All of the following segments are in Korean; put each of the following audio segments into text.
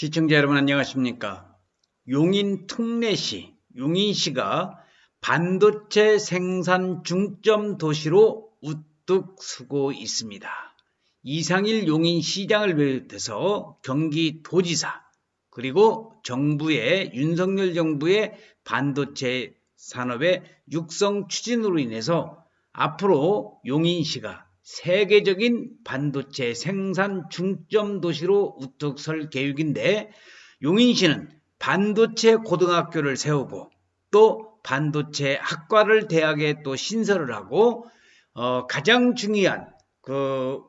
시청자 여러분 안녕하십니까? 용인 특례시, 용인시가 반도체 생산 중점 도시로 우뚝 서고 있습니다. 이상일 용인시장을 비롯해서 경기도지사 그리고 정부의 윤석열 정부의 반도체 산업의 육성 추진으로 인해서 앞으로 용인시가 세계적인 반도체 생산 중점 도시로 우뚝 설 계획인데 용인시는 반도체 고등학교를 세우고 또 반도체 학과를 대학에 또 신설을 하고 어, 가장 중요한 그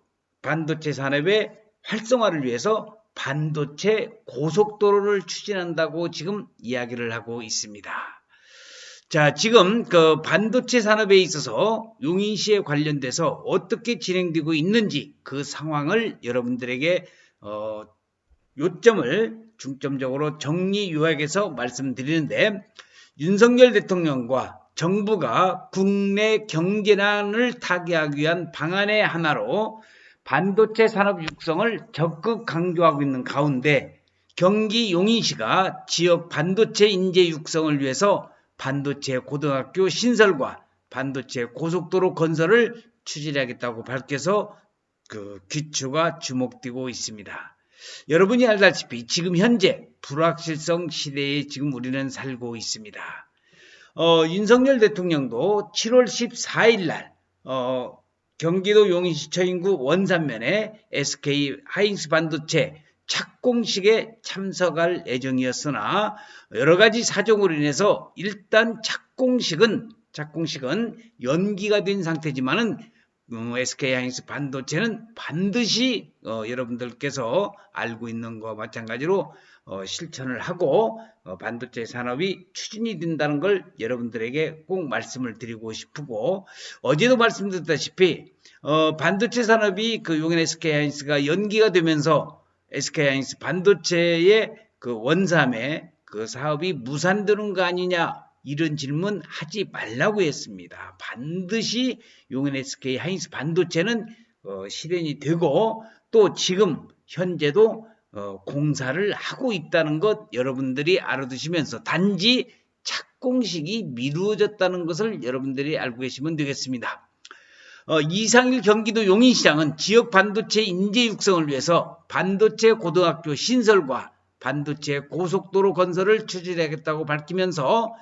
반도체 산업의 활성화를 위해서 반도체 고속도로를 추진한다고 지금 이야기를 하고 있습니다. 자, 지금 그 반도체 산업에 있어서 용인시에 관련돼서 어떻게 진행되고 있는지 그 상황을 여러분들에게 어, 요점을 중점적으로 정리 요약해서 말씀드리는데 윤석열 대통령과 정부가 국내 경제난을 타개하기 위한 방안의 하나로 반도체 산업 육성을 적극 강조하고 있는 가운데 경기 용인시가 지역 반도체 인재 육성을 위해서 반도체 고등학교 신설과 반도체 고속도로 건설을 추진하겠다고 밝혀서 그 귀추가 주목되고 있습니다. 여러분이 알다시피 지금 현재 불확실성 시대에 지금 우리는 살고 있습니다. 어, 윤석열 대통령도 7월 14일 날 어, 경기도 용인시 처인구 원산면에 SK 하인스 반도체 착공식에 참석할 예정이었으나 여러 가지 사정으로 인해서 일단 착공식은 착공식은 연기가 된 상태지만은 음, SK 하이닉스 반도체는 반드시 어, 여러분들께서 알고 있는 것과 마찬가지로 어, 실천을 하고 어, 반도체 산업이 추진이 된다는 걸 여러분들에게 꼭 말씀을 드리고 싶고 어제도 말씀드렸다시피 어, 반도체 산업이 그 용인 SK 하이닉스가 연기가 되면서 SK 하이닉스 반도체의 그 원삼의 그 사업이 무산되는 거 아니냐 이런 질문 하지 말라고 했습니다. 반드시 용인 SK 하이닉스 반도체는 어, 실현이 되고 또 지금 현재도 어, 공사를 하고 있다는 것 여러분들이 알아두시면서 단지 착공식이 미루어졌다는 것을 여러분들이 알고 계시면 되겠습니다. 어, 이상일 경기도 용인시장은 지역 반도체 인재 육성을 위해서 반도체 고등학교 신설과 반도체 고속도로 건설을 추진하겠다고 밝히면서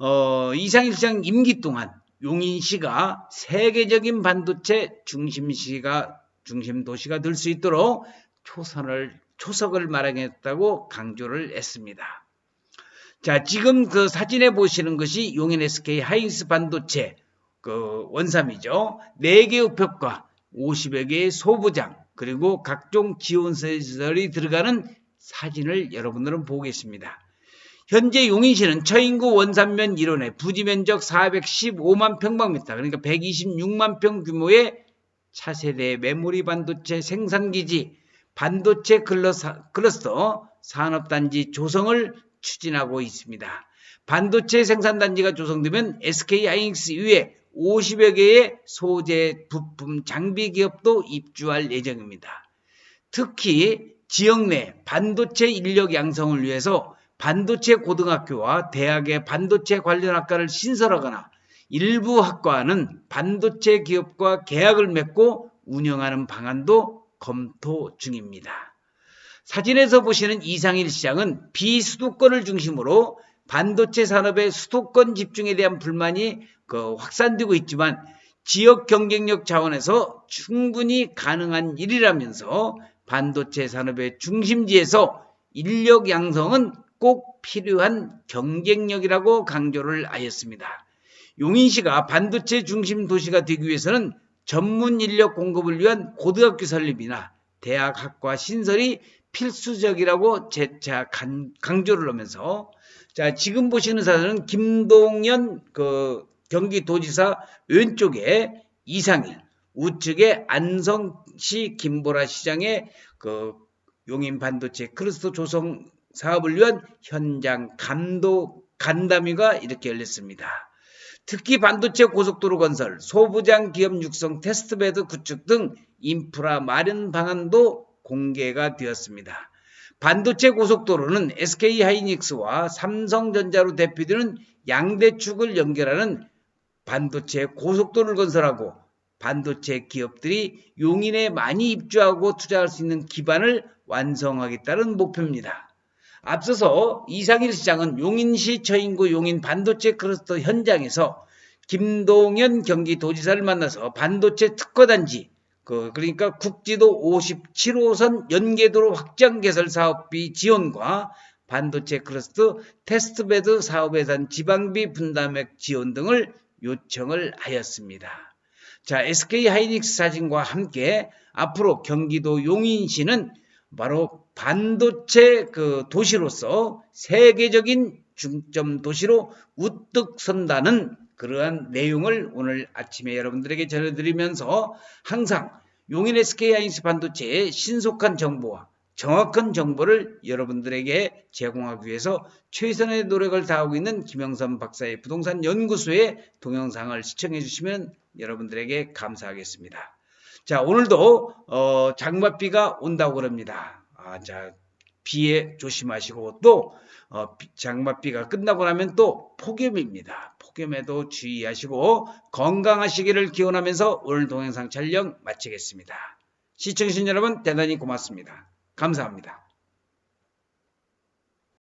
어, 이상일 시장 임기 동안 용인시가 세계적인 반도체 중심시가 중심 도시가 될 수 있도록 초선을 초석을 마련했다고 강조를 했습니다. 자, 지금 그 사진에 보시는 것이 용인 SK 하이닉스 반도체 그 원삼이죠. 4개 우표과 50여 개의 소부장 그리고 각종 지원시설이 들어가는 사진을 여러분들은 보고 계십니다. 현재 용인시는 처인구 원산면 1원에 부지 면적 415만 평방미터 그러니까 126만 평 규모의 차세대 메모리 반도체 생산기지 반도체 클러스터 산업단지 조성을 추진하고 있습니다. 반도체 생산단지가 조성되면 SK 하이닉스 이외에 50여 개의 소재 부품 장비 기업도 입주할 예정입니다. 특히 지역 내 반도체 인력 양성을 위해서 반도체 고등학교와 대학의 반도체 관련 학과를 신설하거나 일부 학과는 반도체 기업과 계약을 맺고 운영하는 방안도 검토 중입니다. 사진에서 보시는 이상일 시장은 비수도권을 중심으로 반도체 산업의 수도권 집중에 대한 불만이 그 확산되고 있지만 지역 경쟁력 차원에서 충분히 가능한 일이라면서 반도체 산업의 중심지에서 인력 양성은 꼭 필요한 경쟁력이라고 강조를 하였습니다. 용인시가 반도체 중심 도시가 되기 위해서는 전문 인력 공급을 위한 고등학교 설립이나 대학 학과 신설이 필수적이라고 재차 강조를 하면서 자 지금 보시는 사진은 김동연 그 경기도지사 왼쪽에 이상일 우측에 안성시 김보라 시장의 그 용인 반도체 크루스터 조성 사업을 위한 현장 감독 간담회가 이렇게 열렸습니다. 특히 반도체 고속도로 건설, 소부장 기업 육성 테스트베드 구축 등 인프라 마련 방안도 공개가 되었습니다. 반도체 고속도로는 SK 하이닉스와 삼성전자로 대표되는 양대 축을 연결하는 반도체 고속도로를 건설하고 반도체 기업들이 용인에 많이 입주하고 투자할 수 있는 기반을 완성하겠다는 목표입니다. 앞서서 이상일 시장은 용인시 처인구 용인 반도체 클러스터 현장에서 김동연 경기도지사를 만나서 반도체 특화단지 그 그러니까 국지도 57호선 연계도로 확장 개설 사업비 지원과 반도체 클러스터 테스트베드 사업에 대한 지방비 분담액 지원 등을 요청을 하였습니다. 자, SK 하이닉스 사진과 함께 앞으로 경기도 용인시는 바로 반도체 그 도시로서 세계적인 중점 도시로 우뚝 선다는 그러한 내용을 오늘 아침에 여러분들에게 전해드리면서 항상 용인 SK 하이닉스 반도체의 신속한 정보와 정확한 정보를 여러분들에게 제공하기 위해서 최선의 노력을 다하고 있는 김영선 박사의 부동산 연구소의 동영상을 시청해 주시면 여러분들에게 감사하겠습니다. 자, 오늘도 어, 장맛비가 온다고 그럽니다. 아, 자, 비에 조심하시고 또 어, 비- 장맛비가 끝나고 나면 또 폭염입니다. 폭염에도 주의하시고 건강하시기를 기원하면서 오늘 동영상 촬영 마치겠습니다. 시청해주신 여러분 대단히 고맙습니다. 감사합니다.